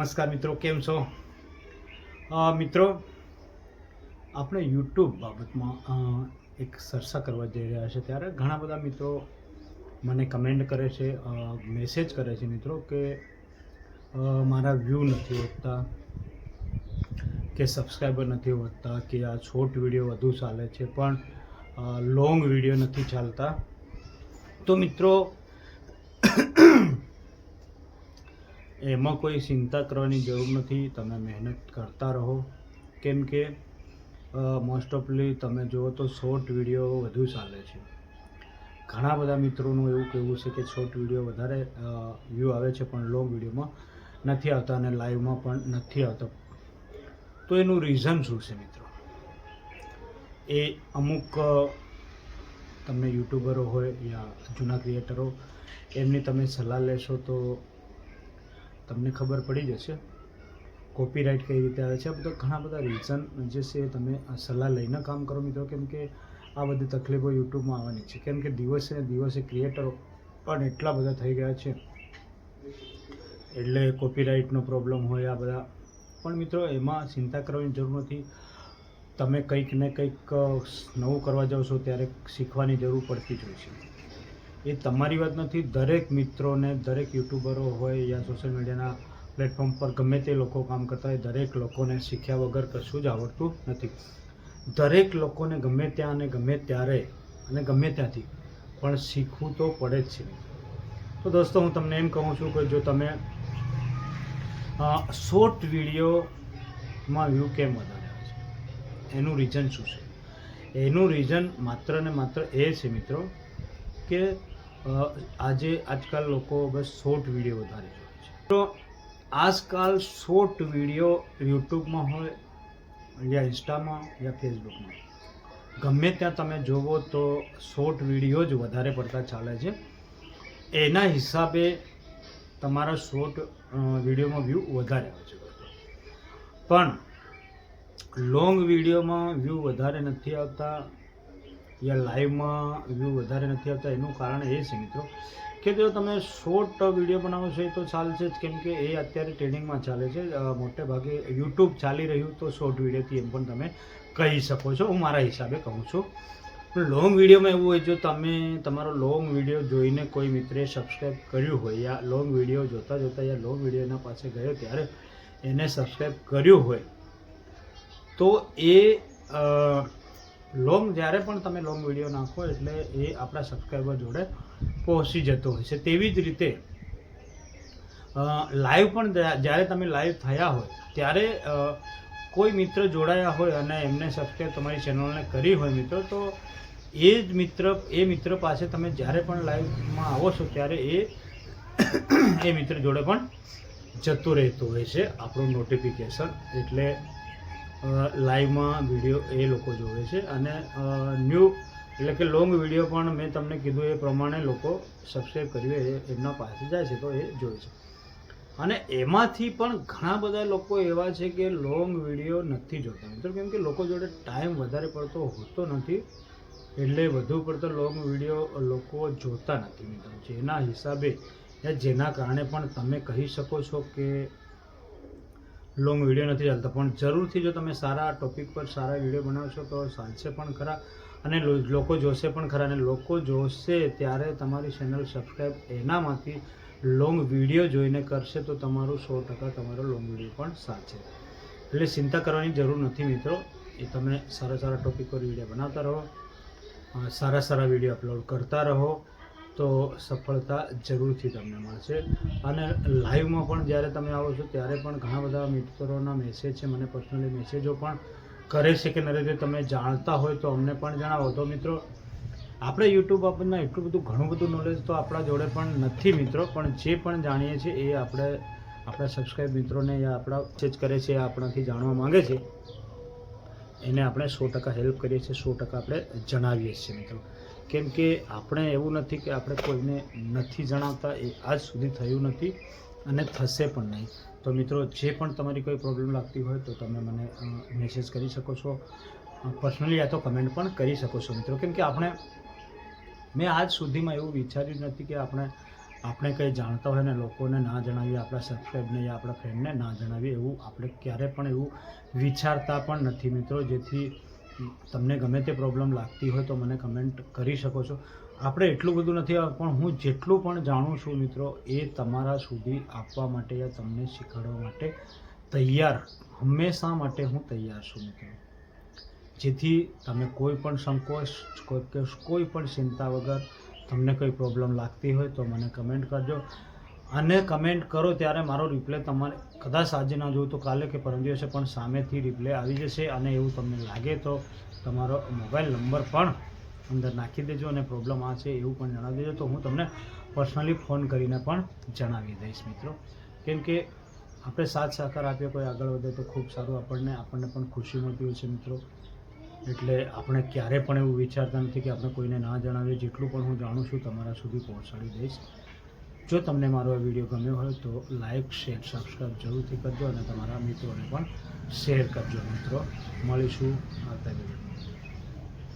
નમસ્કાર મિત્રો, કેમ છો? મિત્રો, આપણે યુટ્યુબ બાબતમાં એક ચર્ચા કરવા જઈ રહ્યા છે ત્યારે ઘણા બધા મિત્રો મને કમેન્ટ કરે છે મેસેજ કરે છે મિત્રો કે મારા વ્યૂ નથી વધતા કે સબસ્ક્રાઈબર નથી વધતા કે આ શોર્ટ વીડિયો વધુ ચાલે છે, પણ લોંગ વીડિયો નથી ચાલતા. તો મિત્રો એમાં કોઈ ચિંતા કરવાની જરૂર નથી, તમે મહેનત કરતા રહો. કેમ કે મોસ્ટ ઓફલી તમે જુઓ તો શોર્ટ વીડિયો વધુ ચાલે છે. ઘણા બધા મિત્રોનું એવું કહેવું છે કે શોર્ટ વીડિયો વધારે વ્યૂ આવે છે, પણ લોંગ વિડીયોમાં નથી આવતા અને લાઈવમાં પણ નથી આવતા. તો એનું રીઝન શું છે મિત્રો? એ અમુક તમને યુટ્યુબરો હોય યા જૂના ક્રિએટરો એમની તમે સલાહ લેશો તો તમને ખબર પડી જશે. કોપીરાઇટ કઈ રીતે આવે છે? આ બધા ઘણા બધા રીઝન જે છે, તમે આ સલાહ લઈને કામ કરો મિત્રો. કેમ કે આ બધી તકલીફો યુટ્યુબમાં આવવાની છે. કેમ કે દિવસે ને દિવસે ક્રિએટરો પણ એટલા બધા થઈ ગયા છે. એટલે કોપીરાઇટનો પ્રોબ્લેમ હોય આ બધા. પણ મિત્રો, એમાં ચિંતા કરવાની જરૂર નથી. તમે કંઈક ને કંઈક નવું કરવા જાઓ છો, ત્યારે શીખવાની જરૂર પડતી જ હોય છે. એ તમારી વાત નથી. દરેક મિત્રોને, દરેક યુટ્યુબરો હોય યા સોશિયલ મીડિયાના પ્લેટફોર્મ પર ગમે તે લોકો કામ કરતા હોય, દરેક લોકોને શીખ્યા વગર કશું જ આવડતું નથી. દરેક લોકોને ગમે ત્યાં અને ગમે ત્યારે અને ગમે ત્યાંથી, પણ શીખવું તો પડે જ છે. તો દોસ્તો, હું તમને એમ કહું છું કે જો તમે શોર્ટ વિડીયોમાં વ્યૂ કેમ વધારે છે? એનું રીઝન શું છે? એનું રીઝન માત્ર ને માત્ર એ છે, મિત્રો, કે આજે આજકાલ લોકો બસ શોર્ટ વીડિયો વધારે જોવે છે. તો આજકાલ શોર્ટ વીડિયો યુટ્યુબમાં હોય, યા ઇન્સ્ટામાં, યા ફેસબુકમાં, ગમે ત્યાં તમે જોવો તો શોર્ટ વીડિયો જ વધારે પડતા ચાલે છે. એના હિસાબે તમારા શોર્ટ વિડીયોમાં વ્યૂ વધારે આવે છે. પણ લોંગ વિડીયોમાં વ્યૂ વધારે નથી આવતા. યા લાઈવમાં વ્યૂ વધારે નથી આવતા, એનું કારણ એ છે મિત્રો કે જો તમે શોર્ટ વીડિયો બનાવો છો, એ તો ચાલશે જ. કેમ કે એ અત્યારે ટ્રેનિંગમાં ચાલે છે. મોટે ભાગે યુટ્યુબ ચાલી રહ્યું તો શોર્ટ વિડીયોથી એમ પણ તમે કહી શકો છો. હું મારા હિસાબે કહું છું. પણ લોંગ વિડીયોમાં એવું હોય, જો તમે તમારો લોંગ વીડિયો જોઈને કોઈ મિત્રે સબસ્ક્રાઈબ કર્યું હોય યા લોંગ વીડિયો જોતા જોતા યા લોંગ વીડિયો એના પાસે ગયો ત્યારે એને સબસ્ક્રાઈબ કર્યું હોય, તો એ લોંગ જ્યારે પણ તમે લોંગ વીડિયો નાખો એટલે એ આપણા સબસ્ક્રાઈબર જોડે પહોંચી જતો હોય છે. તેવી જ રીતે લાઈવ પણ જ્યારે તમે લાઈવ થયા હોય, ત્યારે કોઈ મિત્ર જોડાયા હોય અને એમને સબસ્ક્રાઈબ તમારી ચેનલને કરી હોય મિત્રો, તો એ જ મિત્ર, એ મિત્ર પાસે તમે જ્યારે પણ લાઈવમાં આવો છો, ત્યારે એ એ મિત્ર જોડે પણ જતું રહેતું હોય છે આપણું નોટિફિકેશન એટલે લાઈવમાં વીડિયો એ લોકો જોવે છે અને ન્યૂ એટલે કે લોંગ વીડિયો પણ મેં તમને કીધું એ પ્રમાણે લોકો સબસ્ક્રાઈબ એ એમના પાસે જાય છે તો એ જોવે છે. અને એમાંથી પણ ઘણા બધા લોકો એવા છે કે લોંગ વીડિયો નથી જોતા. મિત્રો કેમ કે લોકો જોડે ટાઈમ વધારે પડતો હોતો નથી, એટલે વધુ પડતો લોંગ વીડિયો લોકો જોતા નથી મિત્રો. જેના હિસાબે જેના કારણે પણ તમે કહી શકો છો કે લોંગ વીડિયો નથી ચાલતા. પણ જરૂરથી જો તમે સારા ટોપિક પર સારા વીડિયો બનાવશો તો ચાલશે પણ ખરા અને લોકો જોશે પણ ખરા અને લોકો જોશે ત્યારે તમારી ચેનલ સબસ્ક્રાઈબ એનામાંથી લોંગ વીડિયો જોઈને કરશે તો તમારું સો ટકા તમારો લોંગ વીડિયો પણ સાચે. એટલે ચિંતા કરવાની જરૂર નથી મિત્રો. એ તમે સારા સારા ટોપિક પર વીડિયો બનાવતા રહો સારા સારા વીડિયો અપલોડ કરતા રહો. તો સફળતા જરૂરથી તમને મળશે. અને લાઈવમાં પણ જ્યારે તમે આવો છો, ત્યારે પણ ઘણા બધા મિત્રોના મેસેજ છે, મને પર્સનલી મેસેજો પણ કરે છે કે નરેન્દ્ર તમે જાણતા હોય તો અમને પણ જણાવો. તો મિત્રો, આપણે યુટ્યુબ આપણને એટલું બધું ઘણું બધું નોલેજ તો આપણા જોડે પણ નથી મિત્રો, પણ જે પણ જાણીએ છીએ એ આપણે આપણા સબસ્ક્રાઈબ મિત્રોને યા આપણા મેસેજ કરે છે આપણાથી જાણવા માંગે છે, એને આપણે સો ટકા હેલ્પ કરીએ છીએ, સો ટકા આપણે જણાવીએ છીએ મિત્રો. કેમ કે આપણે એવું નથી કે આપણે કોઈને નથી જણાવતા, એ આજ સુધી થયું નથી અને થશે પણ નહીં. તો મિત્રો, જે પણ તમારી કોઈ પ્રોબ્લેમ લાગતી હોય તો તમે મને મેસેજ કરી શકો છો. પર્સનલી યા તો કમેન્ટ પણ કરી શકો છો મિત્રો. કેમ કે આપણે, મેં આજ સુધીમાં એવું વિચાર્યું નથી કે આપણે આપણે કંઈ જાણતા હોય ને લોકોને ના જણાવીએ, આપણા સબસ્ક્રાઈબને યા આપણા ફ્રેન્ડને ના જણાવીએ, એવું આપણે ક્યારે પણ એવું વિચારતા પણ નથી મિત્રો. જેથી તમને ગમે તે પ્રોબ્લેમ લાગતી હોય તો મને કમેન્ટ કરી શકો છો. આપણે એટલું બધું નથી, પણ હું જેટલું પણ જાણું છું મિત્રો, એ તમારા સુધી આપવા માટે યા તમને શીખવાડવા માટે તૈયાર, હંમેશા માટે હું તૈયાર છું મિત્રો. જેથી તમે કોઈ પણ સંકોચ, કોઈ કોઈ પણ ચિંતા વગર તમને કોઈ પ્રોબ્લેમ લાગતી હોય તો મને કમેન્ટ કરજો. અને કમેન્ટ કરો ત્યારે મારો રિપ્લે તમારે કદાચ આજે ના જોઉં તો કાલે કે પરમ દિવસે પણ સામેથી રિપ્લે આવી જશે અને એવું તમને લાગે તો તમારો મોબાઈલ નંબર પણ અંદર નાખી દેજો અને પ્રોબ્લેમ આ છે એવું પણ જણાવી દેજો તો હું તમને પર્સનલી ફોન કરીને પણ જણાવી દઈશ મિત્રો. કેમ કે આપણે સાથ સહકાર આપીએ કોઈ આગળ વધે તો ખૂબ સારું આપણને આપણને પણ ખુશી મળતી હોય છે મિત્રો. એટલે આપણે ક્યારે પણ એવું વિચારતા નથી કે આપણે કોઈને ના જણાવીએ. જેટલું પણ હું જાણું છું તમારા સુધી પહોંચાડી દઈશ. જો તમને મારો આ વીડિયો ગમ્યો હોય તો લાઇક શેર સબસ્ક્રાઈબ જરૂરથી કરજો અને તમારા મિત્રોને પણ શેર કરજો. મિત્રો, મળીશું આવતા વીડિયો